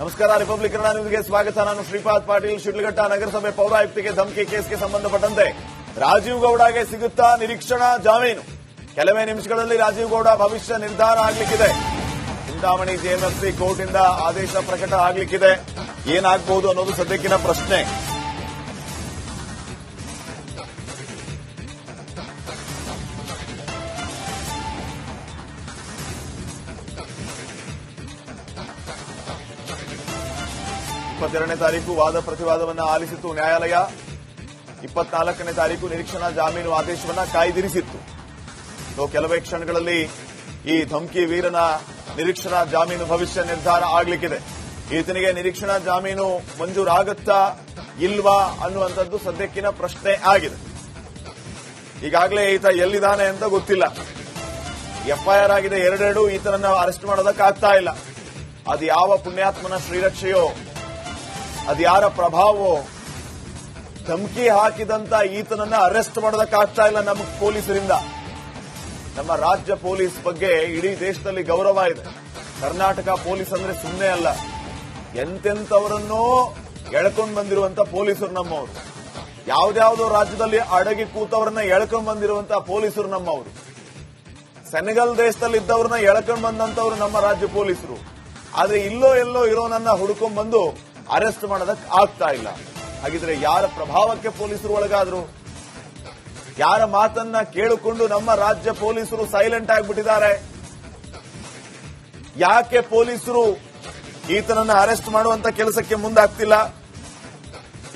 ನಮಸ್ಕಾರ ರಿಪಬ್ಲಿಕ್ ನಿಮಗೆ ಸ್ವಾಗತ. ನಾನು ಶ್ರೀಪಾದ್ ಪಾಟೀಲ್. ಶಿಡ್ಲಘಟ್ಟ ನಗರಸಭೆ ಪೌರಾಯುಕ್ತಿಗೆ ಧಮಕಿ ಕೇಸ್ಗೆ ಸಂಬಂಧಪಟ್ಟಂತೆ ರಾಜೀವ್ ಗೌಡಗೆ ಸಿಗುತ್ತಾ ನಿರೀಕ್ಷಣಾ ಜಾಮೀನು? ಕೆಲವೇ ನಿಮಿಷಗಳಲ್ಲಿ ರಾಜೀವ್ ಗೌಡ ಭವಿಷ್ಯ ನಿರ್ಧಾರ ಆಗಲಿಕ್ಕಿದೆ. ಚಿಂತಾಮಣಿ ಜೆಎಂಎಫ್ಸಿ ಕೋರ್ಟಿಂದ ಆದೇಶ ಪ್ರಕಟ ಆಗಲಿಕ್ಕಿದೆ. ಏನಾಗಬಹುದು ಅನ್ನೋದು ಸದ್ಯಕ್ಕಿನ ಪ್ರಶ್ನೆ. ಇಪ್ಪತ್ತೆರಡನೇ ತಾರೀಕು ವಾದ ಪ್ರತಿವಾದವನ್ನ ಆಲಿಸಿತು ನ್ಯಾಯಾಲಯ. ಇಪ್ಪತ್ನಾಲ್ಕನೇ ತಾರೀಕು ನಿರೀಕ್ಷಣಾ ಜಾಮೀನು ಆದೇಶವನ್ನ ಕಾಯ್ದಿರಿಸಿತ್ತು. ಸೊ, ಕೆಲವೇ ಕ್ಷಣಗಳಲ್ಲಿ ಈ ಧಮ್ಕಿ ವೀರನ ನಿರೀಕ್ಷಣಾ ಜಾಮೀನು ಭವಿಷ್ಯ ನಿರ್ಧಾರ ಆಗಲಿಕ್ಕಿದೆ. ಈತನಿಗೆ ನಿರೀಕ್ಷಣಾ ಜಾಮೀನು ಮಂಜೂರಾಗುತ್ತಾ ಇಲ್ವಾ ಅನ್ನುವಂಥದ್ದು ಸದ್ಯಕ್ಕಿನ ಪ್ರಶ್ನೆ ಆಗಿದೆ. ಈಗಾಗಲೇ ಈತ ಎಲ್ಲಿದ್ದಾನೆ ಅಂತ ಗೊತ್ತಿಲ್ಲ. ಎಫ್ಐಆರ್ ಆಗಿದೆ, ಎರಡೆರಡು ಈತನನ್ನು ಅರೆಸ್ಟ್ ಮಾಡೋದಕ್ಕಾಗ್ತಾ ಇಲ್ಲ. ಅದು ಯಾವ ಪುಣ್ಯಾತ್ಮನ ಶ್ರೀರಕ್ಷೆಯೋ ಅದು ಪ್ರಭಾವೋ? ಧಮಕಿ ಹಾಕಿದಂತ ಈತನನ್ನ ಅರೆಸ್ಟ್ ಮಾಡೋದಕ್ಕಾಗ್ತಾ ಇಲ್ಲ ನಮ್ಮ ಪೊಲೀಸರಿಂದ. ನಮ್ಮ ರಾಜ್ಯ ಪೊಲೀಸ್ ಬಗ್ಗೆ ಇಡೀ ದೇಶದಲ್ಲಿ ಗೌರವ ಇದೆ. ಕರ್ನಾಟಕ ಪೊಲೀಸ್ ಅಂದ್ರೆ ಸುಮ್ಮನೆ ಅಲ್ಲ. ಎಂತೆಂಥವರನ್ನೋ ಎಳ್ಕೊಂಡು ಬಂದಿರುವಂತ ಪೊಲೀಸರು ನಮ್ಮವರು. ಯಾವ್ದಾವುದೋ ರಾಜ್ಯದಲ್ಲಿ ಅಡಗಿ ಕೂತವರನ್ನ ಎಳ್ಕೊಂಡು ಬಂದಿರುವಂತ ಪೊಲೀಸರು ನಮ್ಮವರು. ಸೆನೆಗಲ್ ದೇಶದಲ್ಲಿ ಇದ್ದವ್ರನ್ನ ಎಳ್ಕೊಂಡು ಬಂದಂತವ್ರು ನಮ್ಮ ರಾಜ್ಯ ಪೊಲೀಸರು. ಆದ್ರೆ ಇಲ್ಲೋ ಎಲ್ಲೋ ಇರೋನನ್ನ ಹುಡುಕೊಂಡ್ ಬಂದು ಅರೆಸ್ಟ್ ಮಾಡೋದಕ್ ಆಗ್ತಾ ಇಲ್ಲ. ಹಾಗಿದ್ರೆ ಯಾರ ಪ್ರಭಾವಕ್ಕೆ ಪೊಲೀಸರು ಒಳಗಾದ್ರು? ಯಾರ ಮಾತನ್ನ ಕೇಳಿಕೊಂಡು ನಮ್ಮ ರಾಜ್ಯ ಪೊಲೀಸರು ಸೈಲೆಂಟ್ ಆಗಿಬಿಟ್ಟಿದ್ದಾರೆ? ಯಾಕೆ ಪೊಲೀಸರು ಈತನನ್ನ ಅರೆಸ್ಟ್ ಮಾಡುವಂತ ಕೆಲಸಕ್ಕೆ ಮುಂದಾಗ್ತಿಲ್ಲ?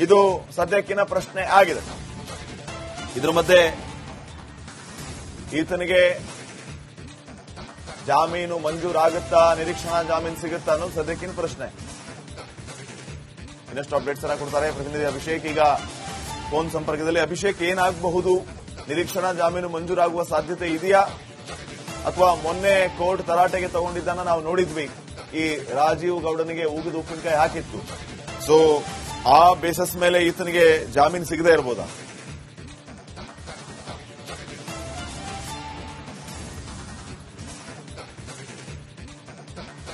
ಇದು ಸದ್ಯಕ್ಕಿನ ಪ್ರಶ್ನೆ ಆಗಿದೆ. ಇದ್ರ ಮಧ್ಯೆ ಈತನಿಗೆ ಜಾಮೀನು ಮಂಜೂರಾಗುತ್ತಾ, ನಿರೀಕ್ಷಣಾ ಜಾಮೀನು ಸಿಗುತ್ತಾ ಅನ್ನೋದು ಸದ್ಯಕ್ಕಿನ ಪ್ರಶ್ನೆ. ಇನ್ನಷ್ಟು ಅಪ್ಡೇಟ್ಸ್ ಅನ್ನ ಕೊಡ್ತಾರೆ. ಪ್ರತಿನಿಧಿ ಅಭಿಷೇಕ್, ಈಗ ಫೋನ್ ಸಂಪರ್ಕದಲ್ಲಿ. ಅಭಿಷೇಕ್, ಏನಾಗಬಹುದು? ನಿರೀಕ್ಷಣಾ ಜಾಮೀನು ಮಂಜೂರಾಗುವ ಸಾಧ್ಯತೆ ಇದೆಯಾ? ಅಥವಾ ಮೊನ್ನೆ ಕೋರ್ಟ್ ತರಾಟೆಗೆ ತಗೊಂಡಿದ್ದನ್ನ ನಾವು ನೋಡಿದ್ವಿ. ಈ ರಾಜೀವ್ ಗೌಡನಿಗೆ ಉಗಿದು ಉಪ್ಪಿನಕಾಯಿ ಹಾಕಿತ್ತು. ಸೊ ಆ ಬೇಸಸ್ ಮೇಲೆ ಈತನಿಗೆ ಜಾಮೀನು ಸಿಗದೇ ಇರಬಹುದಾ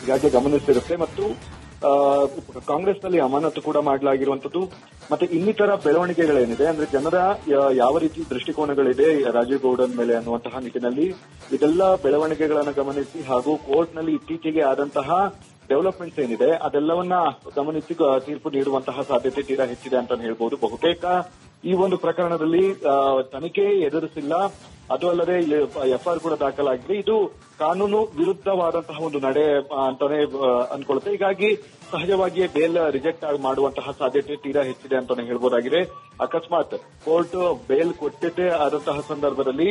ಈಗಾಗಲೇ ಗಮನಿಸಿರುತ್ತೆ ಮತ್ತು ಕಾಂಗ್ರೆಸ್ನಲ್ಲಿ ಅಮಾನತು ಕೂಡ ಮಾಡಲಾಗಿರುವಂತದ್ದು ಮತ್ತೆ ಇನ್ನಿತರ ಬೆಳವಣಿಗೆಗಳೇನಿದೆ? ಅಂದ್ರೆ ಜನರ ಯಾವ ರೀತಿ ದೃಷ್ಟಿಕೋನಗಳಿದೆ ರಾಜೀವ್ ಗೌಡನ್ ಮೇಲೆ ಅನ್ನುವಂತಹ ನಿಟ್ಟಿನಲ್ಲಿ? ಇದೆಲ್ಲ ಬೆಳವಣಿಗೆಗಳನ್ನು ಗಮನಿಸಿ ಹಾಗೂ ಕೋರ್ಟ್ನಲ್ಲಿ ಇತ್ತೀಚೆಗೆ ಆದಂತಹ ಡೆವಲಪ್ಮೆಂಟ್ಸ್ ಏನಿದೆ, ಅದೆಲ್ಲವನ್ನ ಗಮನಿಸಿ ತೀರ್ಪು ನೀಡುವಂತಹ ಸಾಧ್ಯತೆ ತೀರಾ ಹೆಚ್ಚಿದೆ ಅಂತ ಹೇಳ್ಬೋದು. ಬಹುತೇಕ ಈ ಒಂದು ಪ್ರಕರಣದಲ್ಲಿ ತನಿಖೆ ಎದುರಿಸಿಲ್ಲ. ಅದು ಅಲ್ಲದೆ ಎಫ್ಐಆರ್ ಕೂಡ ದಾಖಲಾಗಿದೆ. ಇದು ಕಾನೂನು ವಿರುದ್ಧವಾದಂತಹ ಒಂದು ನಡೆ ಅಂತಾನೆ ಅನ್ಕೊಳ್ತೇವೆ ಹೀಗಾಗಿ ಸಹಜವಾಗಿಯೇ ಬೇಲ್ ರಿಜೆಕ್ಟ್ ಮಾಡುವಂತಹ ಸಾಧ್ಯತೆ ತೀರಾ ಹೆಚ್ಚಿದೆ ಅಂತಾನೆ ಹೇಳ್ಬೋದಾಗಿದೆ. ಅಕಸ್ಮಾತ್ ಕೋರ್ಟ್ ಬೇಲ್ ಕೊಟ್ಟಿದ್ದೇ ಆದಂತಹ ಸಂದರ್ಭದಲ್ಲಿ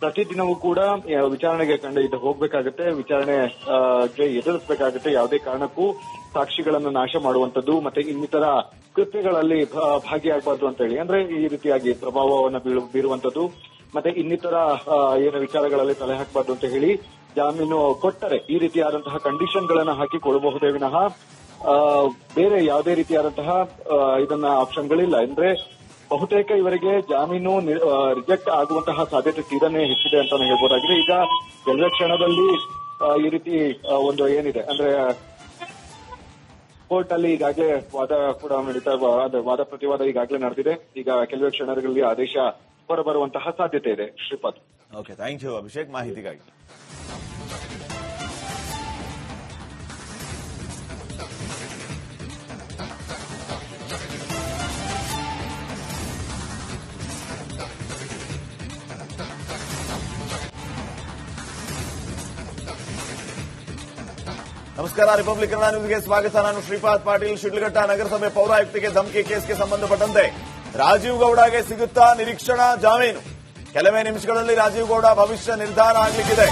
ಪ್ರತಿದಿನವೂ ಕೂಡ ವಿಚಾರಣೆಗೆ ಇದು ಹೋಗ್ಬೇಕಾಗತ್ತೆ. ವಿಚಾರಣೆ ಆ, ಗೆ ಎದುರಿಸಬೇಕಾಗತ್ತೆ. ಯಾವುದೇ ಕಾರಣಕ್ಕೂ ಸಾಕ್ಷಿಗಳನ್ನು ನಾಶ ಮಾಡುವಂತದ್ದು ಮತ್ತೆ ಇನ್ನಿತರ ಕೃತ್ಯಗಳಲ್ಲಿ ಭಾಗಿಯಾಗಬಾರ್ದು ಅಂತ ಹೇಳಿ. ಅಂದ್ರೆ ಈ ರೀತಿಯಾಗಿ ಪ್ರಭಾವವನ್ನು ಬೀರುವಂತದ್ದು ಮತ್ತೆ ಇನ್ನಿತರ ಏನು ವಿಚಾರಗಳಲ್ಲಿ ತಲೆ ಹಾಕಬಾರ್ದು ಅಂತ ಹೇಳಿ ಜಾಮೀನು ಕೊಟ್ಟರೆ ಈ ರೀತಿಯಾದಂತಹ ಕಂಡೀಷನ್ಗಳನ್ನು ಹಾಕಿ ಕೊಡಬಹುದೇ ವಿನಃ ಬೇರೆ ಯಾವುದೇ ರೀತಿಯಾದಂತಹ ಇದನ್ನ ಇದನ್ನ ಆಪ್ಷನ್ಗಳಿಲ್ಲ ಅಂದ್ರೆ ಬಹುತೇಕ ಇವರಿಗೆ ಜಾಮೀನು ರಿಜೆಕ್ಟ್ ಆಗುವಂತಹ ಸಾಧ್ಯತೆ ತೀರನೇ ಹೆಚ್ಚಿದೆ ಅಂತಾನೆ ಹೇಳ್ಬೋದಾಗಿದೆ. ಈಗ ಎಲ್ಲ ಕ್ಷಣದಲ್ಲಿ ಈ ರೀತಿ ಒಂದು ಏನಿದೆ, ಅಂದ್ರೆ ಕೋರ್ಟ್ ಅಲ್ಲಿ ಈಗಾಗಲೇ ವಾದ ಕೂಡ ನಡೀತಾ ವಾದ ಪ್ರತಿವಾದ ಈಗಾಗಲೇ ನಡೆದಿದೆ. ಈಗ ಕೆಲವೇ ಕ್ಷಣಗಳಲ್ಲಿ ಆದೇಶ ಹೊರಬರುವಂತಹ ಸಾಧ್ಯತೆ ಇದೆ. Shripad. Okay thank you Abhishek ಮಾಹಿತಿಗಾಗಿ. ನಮಸ್ಕಾರ ರಿಪಬ್ಲಿಕ್ ಕನ್ನಡ ನ್ಯೂಸ್ಗೆ ಸ್ವಾಗತ. ನಾನು ಶ್ರೀಪಾದ್ ಪಾಟೀಲ್. ಶಿಡ್ಲಘಟ್ಟ ನಗರಸಭೆ ಪೌರಾಯುಕ್ತಿಗೆ ಧಮಕಿ ಕೇಸ್ಗೆ ಸಂಬಂಧಪಟ್ಟಂತೆ ರಾಜೀವ್ ಗೌಡಗೆ ಸಿಗುತ್ತಾ ನಿರೀಕ್ಷಣಾ ಜಾಮೀನು. ಕೆಲವೇ ನಿಮಿಷಗಳಲ್ಲಿ ರಾಜೀವ್ ಗೌಡ ಭವಿಷ್ಯ ನಿರ್ಧಾರ ಆಗಲಿಕ್ಕಿದೆ.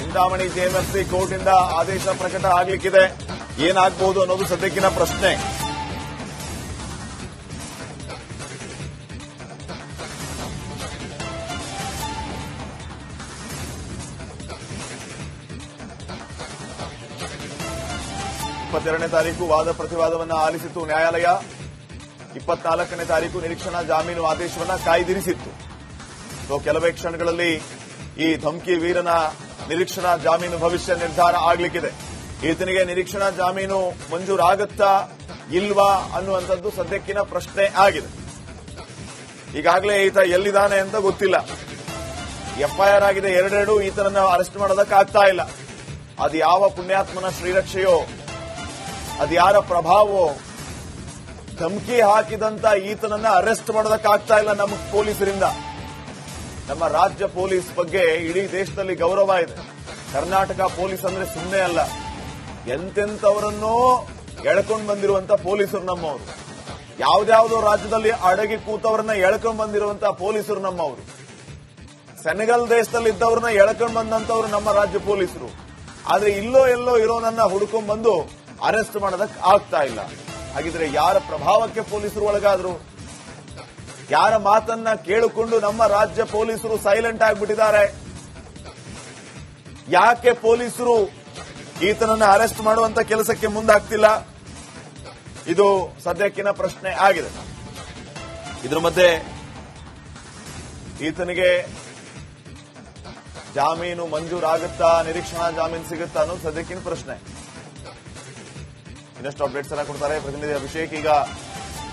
ಚಿಂತಾಮಣಿ ಜೆಎಂಎಫ್ಸಿ ಕೋರ್ಟ್ನಿಂದ ಆದೇಶ ಪ್ರಕಟ ಆಗಲಿಕ್ಕಿದೆ. ಏನಾಗಬಹುದು ಅನ್ನೋದು ಸದ್ಯಕ್ಕಿನ ಪ್ರಶ್ನೆ. ಇಪ್ಪತ್ತೆರಡನೇ ತಾರೀಕು ವಾದ ಪ್ರತಿವಾದವನ್ನು ಆಲಿಸಿತು ನ್ಯಾಯಾಲಯ. ಇಪ್ಪತ್ನಾಲ್ಕನೇ ತಾರೀಕು ನಿರೀಕ್ಷಣಾ ಜಾಮೀನು ಆದೇಶವನ್ನ ಕಾಯ್ದಿರಿಸಿತ್ತು. ಸೊ, ಕೆಲವೇ ಕ್ಷಣಗಳಲ್ಲಿ ಈ ಧಮ್ಕಿ ವೀರನ ನಿರೀಕ್ಷಣಾ ಜಾಮೀನು ಭವಿಷ್ಯ ನಿರ್ಧಾರ ಆಗಲಿಕ್ಕಿದೆ. ಈತನಿಗೆ ನಿರೀಕ್ಷಣಾ ಜಾಮೀನು ಮಂಜೂರಾಗುತ್ತಾ ಇಲ್ವಾ ಅನ್ನುವಂಥದ್ದು ಸದ್ಯಕ್ಕಿನ ಪ್ರಶ್ನೆ ಆಗಿದೆ. ಈಗಾಗಲೇ ಈತ ಎಲ್ಲಿದ್ದಾನೆ ಅಂತ ಗೊತ್ತಿಲ್ಲ. ಎಫ್ಐಆರ್ ಆಗಿದೆ, ಎರಡೆರಡು ಈತನನ್ನು ಅರೆಸ್ಟ್ ಮಾಡೋದಕ್ಕಾಗ್ತಾ ಇಲ್ಲ. ಅದು ಯಾವ ಪುಣ್ಯಾತ್ಮನ ಶ್ರೀರಕ್ಷೆಯೋ ಅದು ಯಾರ ಪ್ರಭಾವವೋ ಧಮಕಿ ಹಾಕಿದಂತ ಈತನನ್ನ ಅರೆಸ್ಟ್ ಮಾಡೋದಕ್ಕಾಗ್ತಾ ಇಲ್ಲ ನಮ್ಮ ಪೊಲೀಸರಿಂದ. ನಮ್ಮ ರಾಜ್ಯ ಪೊಲೀಸ್ ಬಗ್ಗೆ ಇಡೀ ದೇಶದಲ್ಲಿ ಗೌರವ ಇದೆ. ಕರ್ನಾಟಕ ಪೊಲೀಸ್ ಅಂದ್ರೆ ಸುಮ್ಮನೆ ಅಲ್ಲ. ಎಂತೆಂಥವರನ್ನೋ ಎಳ್ಕೊಂಡು ಬಂದಿರುವಂತ ಪೊಲೀಸರು ನಮ್ಮವರು. ಯಾವ್ದಾವುದೋ ರಾಜ್ಯದಲ್ಲಿ ಅಡಗಿ ಕೂತವರನ್ನ ಎಳ್ಕೊಂಡ್ ಬಂದಿರುವಂತ ಪೊಲೀಸರು ನಮ್ಮವರು. ಸೆನೆಗಲ್ ದೇಶದಲ್ಲಿ ಇದ್ದವ್ರನ್ನ ಎಳ್ಕೊಂಡ್ ಬಂದಂತವ್ರು ನಮ್ಮ ರಾಜ್ಯ ಪೊಲೀಸರು. ಆದ್ರೆ ಇಲ್ಲೋ ಎಲ್ಲೋ ಇರೋನನ್ನ ಹುಡುಕೊಂಡ್ ಬಂದು ಅರೆಸ್ಟ್ ಮಾಡೋದಕ್ ಆಗ್ತಾ ಇಲ್ಲ. ಹಾಗಿದ್ರೆ ಯಾರ ಪ್ರಭಾವಕ್ಕೆ ಪೊಲೀಸರು ಒಳಗಾದ್ರು? ಯಾರ ಮಾತನ್ನ ಕೇಳಿಕೊಂಡು ನಮ್ಮ ರಾಜ್ಯ ಪೊಲೀಸರು ಸೈಲೆಂಟ್ ಆಗಿಬಿಟ್ಟಿದ್ದಾರೆ? ಯಾಕೆ ಪೊಲೀಸರು ಈತನನ್ನ ಅರೆಸ್ಟ್ ಮಾಡುವಂತ ಕೆಲಸಕ್ಕೆ ಮುಂದಾಗ್ತಿಲ್ಲ? ಇದು ಸದ್ಯಕ್ಕಿನ ಪ್ರಶ್ನೆ ಆಗಿದೆ. ಇದ್ರ ಮಧ್ಯೆ ಈತನಿಗೆ ಜಾಮೀನು ಮಂಜೂರಾಗುತ್ತಾ, ನಿರೀಕ್ಷಣಾ ಜಾಮೀನು ಸಿಗುತ್ತಾ ಅನ್ನೋದು ಸದ್ಯಕ್ಕಿನ ಪ್ರಶ್ನೆ. ಇನ್ನಷ್ಟು ಅಪ್ಡೇಟ್ಸ್ ಅನ್ನ ಕೊಡ್ತಾರೆ. ಪ್ರತಿನಿಧಿ ಅಭಿಷೇಕ್, ಈಗ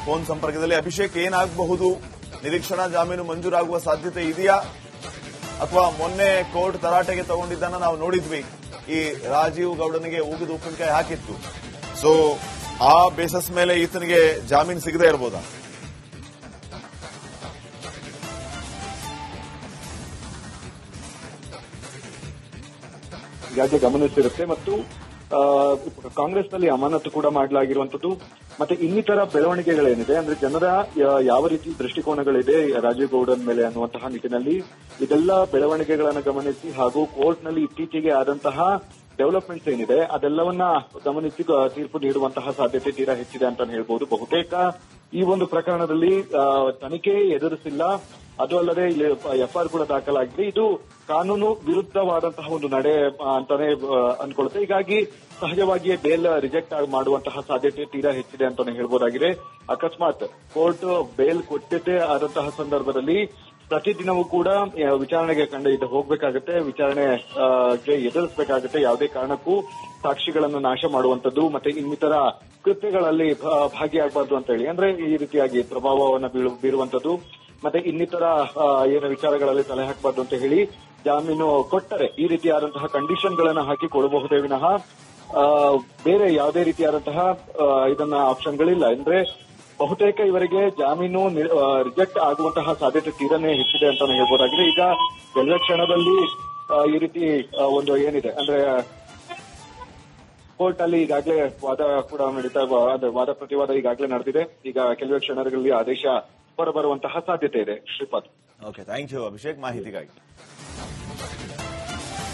ಫೋನ್ ಸಂಪರ್ಕದಲ್ಲಿ. ಅಭಿಷೇಕ್, ಏನಾಗಬಹುದು? ನಿರೀಕ್ಷಣಾ ಜಾಮೀನು ಮಂಜೂರಾಗುವ ಸಾಧ್ಯತೆ ಇದೆಯಾ? ಅಥವಾ ಮೊನ್ನೆ ಕೋರ್ಟ್ ತರಾಟೆಗೆ ತಗೊಂಡಿದ್ದನ್ನ ನಾವು ನೋಡಿದ್ವಿ. ಈ ರಾಜೀವ್ ಗೌಡನಿಗೆ ಉಗಿದು ಉಪ್ಪಿನಕಾಯಿ ಹಾಕಿತ್ತು. ಸೊ ಆ ಬೇಸಸ್ ಮೇಲೆ ಈತನಿಗೆ ಜಾಮೀನು ಸಿಗದೇ ಇರಬಹುದಾ ಗಮನಿಸಿರುತ್ತೆ ಮತ್ತು ಕಾಂಗ್ರೆಸ್ನಲ್ಲಿ ಅಮಾನತು ಕೂಡ ಮಾಡಲಾಗಿರುವಂತದ್ದು ಮತ್ತೆ ಇನ್ನಿತರ ಬೆಳವಣಿಗೆಗಳೇನಿದೆ? ಅಂದ್ರೆ ಜನರ ಯಾವ ರೀತಿ ದೃಷ್ಟಿಕೋನಗಳಿದೆ ರಾಜೀವ್ ಗೌಡನ್ ಮೇಲೆ ಅನ್ನುವಂತಹ ನಿಟ್ಟಿನಲ್ಲಿ? ಇದೆಲ್ಲ ಬೆಳವಣಿಗೆಗಳನ್ನು ಗಮನಿಸಿ ಹಾಗೂ ಕೋರ್ಟ್ನಲ್ಲಿ ಇತ್ತೀಚೆಗೆ ಆದಂತಹ ಡೆವಲಪ್ಮೆಂಟ್ಸ್ ಏನಿದೆ, ಅದೆಲ್ಲವನ್ನ ಗಮನಿಸಿ ತೀರ್ಪು ನೀಡುವಂತಹ ಸಾಧ್ಯತೆ ತೀರಾ ಹೆಚ್ಚಿದೆ ಅಂತ ಹೇಳ್ಬಹುದು ಬಹುತೇಕ ಈ ಒಂದು ಪ್ರಕರಣದಲ್ಲಿ ತನಿಖೆ ಎದುರಿಸಿಲ್ಲ. ಅದು ಅಲ್ಲದೆ ಇಲ್ಲಿ ಎಫ್ಐಆರ್ ಕೂಡ ದಾಖಲಾಗಿದೆ. ಇದು ಕಾನೂನು ವಿರುದ್ಧವಾದಂತಹ ಒಂದು ನಡೆ ಅಂತಾನೆ ಅನ್ಕೊಳ್ಳುತ್ತೆ. ಹೀಗಾಗಿ ಸಹಜವಾಗಿಯೇ ಬೇಲ್ ರಿಜೆಕ್ಟ್ ಮಾಡುವಂತಹ ಸಾಧ್ಯತೆ ತೀರಾ ಹೆಚ್ಚಿದೆ ಅಂತಾನೆ ಹೇಳ್ಬೋದಾಗಿದೆ. ಅಕಸ್ಮಾತ್ ಕೋರ್ಟ್ ಬೇಲ್ ಕೊಟ್ಟಿದ್ದೇ ಆದಂತಹ ಸಂದರ್ಭದಲ್ಲಿ ಪ್ರತಿದಿನವೂ ಕೂಡ ವಿಚಾರಣೆಗೆ ಕಂಡ ಇದು ಹೋಗ್ಬೇಕಾಗತ್ತೆ. ವಿಚಾರಣೆ ಎದುರಿಸಬೇಕಾಗುತ್ತೆ ಎದುರಿಸಬೇಕಾಗತ್ತೆ. ಯಾವುದೇ ಕಾರಣಕ್ಕೂ ಸಾಕ್ಷಿಗಳನ್ನು ನಾಶ ಮಾಡುವಂತದ್ದು ಮತ್ತೆ ಇನ್ನಿತರ ಕೃತ್ಯಗಳಲ್ಲಿ ಭಾಗಿಯಾಗಬಾರ್ದು ಅಂತ ಹೇಳಿ. ಅಂದ್ರೆ ಈ ರೀತಿಯಾಗಿ ಪ್ರಭಾವವನ್ನು ಬೀರುವಂತದ್ದು ಮತ್ತೆ ಇನ್ನಿತರ ಏನು ವಿಚಾರಗಳಲ್ಲಿ ತಲೆ ಹಾಕಬಾರ್ದು ಅಂತ ಹೇಳಿ ಜಾಮೀನು ಕೊಟ್ಟರೆ ಈ ರೀತಿಯಾದಂತಹ ಕಂಡೀಷನ್ಗಳನ್ನು ಹಾಕಿ ಕೊಡಬಹುದೇ ವಿನಃ ಬೇರೆ ಯಾವುದೇ ರೀತಿಯಾದಂತಹ ಇದನ್ನ ಇದನ್ನ ಆಪ್ಷನ್ಗಳಿಲ್ಲ ಅಂದ್ರೆ ಬಹುತೇಕ ಇವರಿಗೆ ಜಾಮೀನು ರಿಜೆಕ್ಟ್ ಆಗುವಂತಹ ಸಾಧ್ಯತೆ ತೀರನೇ ಹೆಚ್ಚಿದೆ ಅಂತಾನೆ ಹೇಳ್ಬೋದಾಗಿದೆ. ಈಗ ಎಲ್ಲ ಕ್ಷಣದಲ್ಲಿ ಈ ರೀತಿ ಒಂದು ಏನಿದೆ. ಅಂದ್ರೆ ಕೋರ್ಟ್ ಅಲ್ಲಿ ಈಗಾಗಲೇ ವಾದ ಕೂಡ ನಡೀತಾ ವಾದ ಪ್ರತಿವಾದ ಈಗಾಗಲೇ ನಡೆದಿದೆ. ಈಗ ಕೆಲವೇ ಕ್ಷಣಗಳಲ್ಲಿ ಆದೇಶ ಹೊರಬರುವಂತಹ ಸಾಧ್ಯತೆ ಇದೆ Shripad. Okay thank you Abhishek ಮಾಹಿತಿಗಾಗಿ.